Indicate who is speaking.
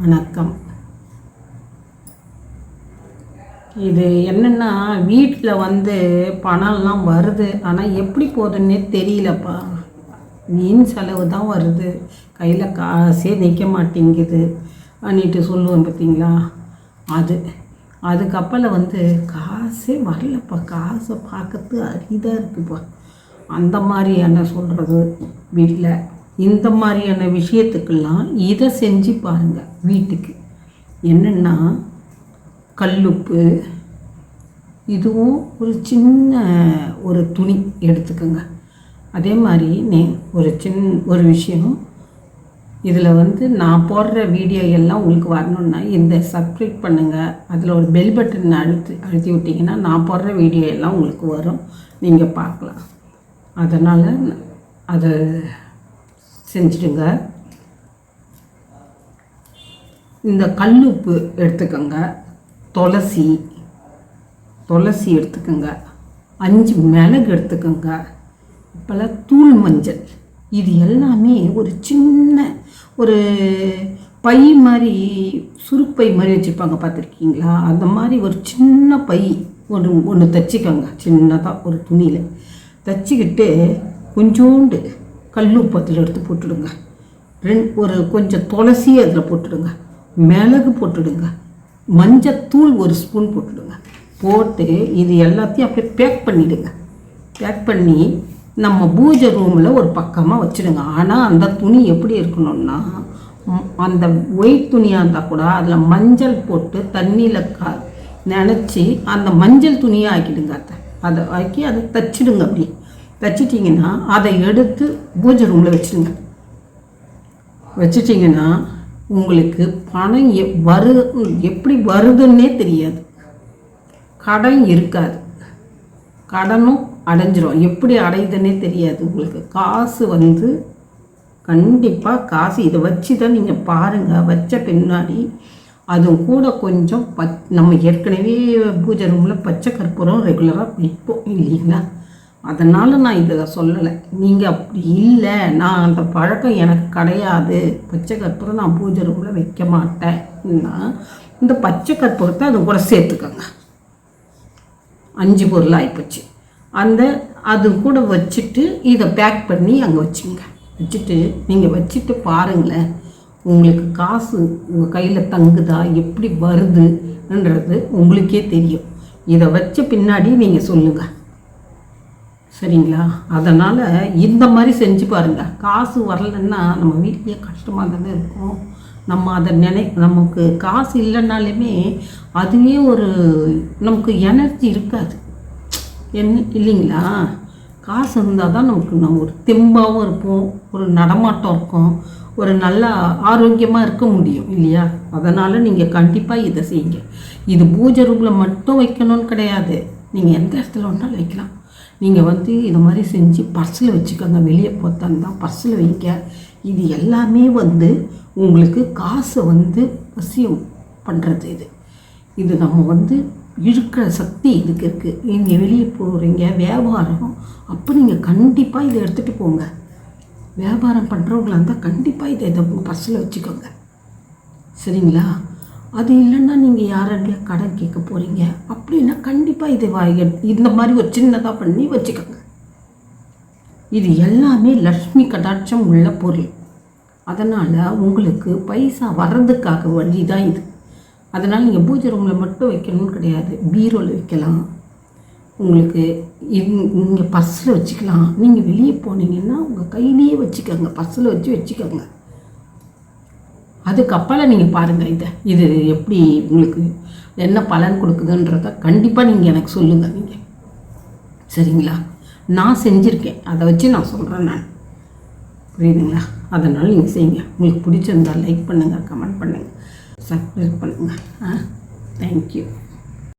Speaker 1: வணக்கம். இது என்னென்னா வீட்டில் வந்து பணம்லாம் வருது. ஆனால் எப்படி போகுதுன்னே தெரியலப்பா. மீன் செலவு தான் வருது. கையில் காசே நிற்க மாட்டேங்குது. அப்படின்ட்டு சொல்லுவேன் பார்த்தீங்களா அது அதுக்கப்பில் வந்து காசே வரலப்பா. காசை பார்க்கறது அரிதாக இருக்குப்பா. அந்த மாதிரி என்ன சொல்கிறது வீட்டில் இந்த மாதிரியான விஷயத்துக்கெல்லாம் இதை செஞ்சு பாருங்கள் வீட்டுக்கு. என்னென்னா கல்லுப்பு இதுவும் ஒரு சின்ன ஒரு துணி எடுத்துக்கோங்க. அதே மாதிரி நே ஒரு சின் ஒரு விஷயம். இதில் வந்து நான் போடுற வீடியோ எல்லாம் உங்களுக்கு வரணுன்னா இந்த சப்ஸ்கிரைப் பண்ணுங்கள் அதில் ஒரு பெல் பட்டன் அழுத்தி அழுத்தி விட்டிங்கன்னா நான் போடுற வீடியோ எல்லாம் உங்களுக்கு வரும். நீங்கள் பார்க்கலாம். அதனால் அதை செஞ்சுடுங்க. இந்த கல் உப்பு எடுத்துக்கோங்க. துளசி துளசி எடுத்துக்கோங்க. அஞ்சு மிளகு எடுத்துக்கோங்க. இப்போல்லாம் தூள் மஞ்சள். இது எல்லாமே ஒரு சின்ன ஒரு பை மாதிரி சுருப்பை மாதிரி வச்சுருப்பாங்க பார்த்துருக்கீங்களா? அந்த மாதிரி ஒரு சின்ன பை ஒன்று ஒன்று தைச்சிக்கோங்க. சின்னதாக ஒரு துணியில். தைச்சிக்கிட்டு கொஞ்சோண்டு கல்லுப்பு அதில் எடுத்து போட்டுடுங்க. ரெண்டு ஒரு கொஞ்சம் துளசி அதில் போட்டுடுங்க. மிளகு போட்டுடுங்க. மஞ்சத்தூள் ஒரு ஸ்பூன் போட்டுடுங்க. போட்டு இது எல்லாத்தையும் அப்படியே பேக் பண்ணிவிடுங்க பேக் பண்ணி நம்ம பூஜை ரூமில் ஒரு பக்கமாக வச்சுடுங்க. ஆனால் அந்த துணி எப்படி இருக்கணும்னா அந்த ஒயிட் துணியாக இருந்தால் கூட அதில் மஞ்சள் போட்டு தண்ணியில் கா நினச்சி அந்த மஞ்சள் துணியை ஆக்கிடுங்க அதை அதை ஆக்கி அதை தச்சிடுங்க அப்படி வச்சிட்டிங்கன்னா அதை எடுத்து பூஜை ரூமில் வச்சுருங்க. வச்சிட்டிங்கன்னா உங்களுக்கு பணம் எ வரு எப்படி வருதுன்னே தெரியாது. கடன் இருக்காது. கடனும் அடைஞ்சிரும். எப்படி அடையுதுன்னே தெரியாது உங்களுக்கு. காசு வந்து கண்டிப்பாக காசு இதை வச்சு தான் நீங்கள் பாருங்கள் வச்ச பின்னாடி அது கூட கொஞ்சம் பச் நம்ம ஏற்கனவே பூஜை ரூமில் பச்சை கற்பூரம் ரெகுலராக வைப்போம் இல்லைங்களா? அதனால் நான் இதை சொல்லலை. நீங்கள் அப்படி இல்லை. நான் அந்த பழக்கம் எனக்கு கிடையாது. பச்சை கற்பூரம் நான் பூஜை ரூமில் வைக்க மாட்டேன்னா இந்த பச்சை கற்பூரத்தை அது கூட சேர்த்துக்கோங்க. அஞ்சு பொருள் ஆகிப்போச்சு அந்த அது கூட வச்சுட்டு இதை பேக் பண்ணி அங்கே வச்சுங்க. வச்சுட்டு நீங்கள் வச்சுட்டு பாருங்களேன். உங்களுக்கு காசு உங்கள் கையில் தங்குதா? எப்படி வருதுன்றது உங்களுக்கே தெரியும். இதை வச்ச பின்னாடி நீங்கள் சொல்லுங்கள் சரிங்களா? அதனால் இந்த மாதிரி செஞ்சு பாருங்கள் காசு வரலைன்னா நம்ம வீட்லேயே கஷ்டமாக தானே இருக்கும். நம்ம அதை நினை நமக்கு காசு இல்லைனாலுமே அதுவே ஒரு நமக்கு எனர்ஜி இருக்காது. என்ன இல்லைங்களா? காசு இருந்தால் தான் நமக்கு நம்ம ஒரு தெம்பாகவும் இருப்போம். ஒரு நடமாட்டம் இருக்கும். ஒரு நல்ல ஆரோக்கியமாக இருக்க முடியும் இல்லையா? அதனால் நீங்கள் கண்டிப்பாக இதை செய்யுங்க. இது பூஜை ரூமில் மட்டும் வைக்கணும்னு கிடையாது. நீங்கள் எந்த இடத்துல வேணாலும் வைக்கலாம். நீங்கள் வந்து இது மாதிரி செஞ்சு பர்ஸில் வச்சுக்கோங்க. வெளியே போத்தான் தான் பர்ஸில் வைங்க. இது எல்லாமே வந்து உங்களுக்கு காசை வந்து வசியம் பண்ணுறது இது. இது நம்ம வந்து இருக்கிற சக்தி இதுக்கு இருக்குது நீங்கள் வெளியே போகிறீங்க வியாபாரம் அப்போ நீங்கள் கண்டிப்பாக இதை எடுத்துகிட்டு போங்க. வியாபாரம் பண்ணுறவங்களா இருந்தால் கண்டிப்பாக இதை இதை பர்ஸில் வச்சுக்கோங்க. சரிங்களா? அது இல்லைன்னா நீங்கள் யாரையா கடன் கேட்க போகிறீங்க அப்படின்னா கண்டிப்பாக இது வா இந்த மாதிரி ஒரு சின்னதாக பண்ணி வச்சுக்கோங்க. இது எல்லாமே லக்ஷ்மி கடாட்சம் உள்ள பொருள். அதனால் உங்களுக்கு பைசா வர்றதுக்காக வழி தான் இது. அதனால் நீங்கள் பூஜை ரூமில் மட்டும் வைக்கணும்னு கிடையாது. பீரோவில் வைக்கலாம். உங்களுக்கு நீங்கள் பர்ஸில் வச்சுக்கலாம். நீங்கள் வெளியே போனீங்கன்னா உங்கள் கையிலேயே வச்சுக்கோங்க. பர்ஸில் வச்சு வச்சுக்கோங்க. அதுக்கப்பால் நீங்கள் பாருங்கள் இதை. இது எப்படி உங்களுக்கு என்ன பலன் கொடுக்குதுன்றத கண்டிப்பாக நீங்கள் எனக்கு சொல்லுங்கள் நீங்கள் சரிங்களா? நான் செஞ்சுருக்கேன். அதை வச்சு நான் சொல்கிறேன் நான். புரியுதுங்களா? அதனால் நீங்கள் செய்யுங்க. உங்களுக்கு பிடிச்சிருந்தா லைக் பண்ணுங்கள் கமெண்ட் பண்ணுங்கள் சப்ஸ்கிரைப் பண்ணுங்கள் ஆ? தேங்க்யூ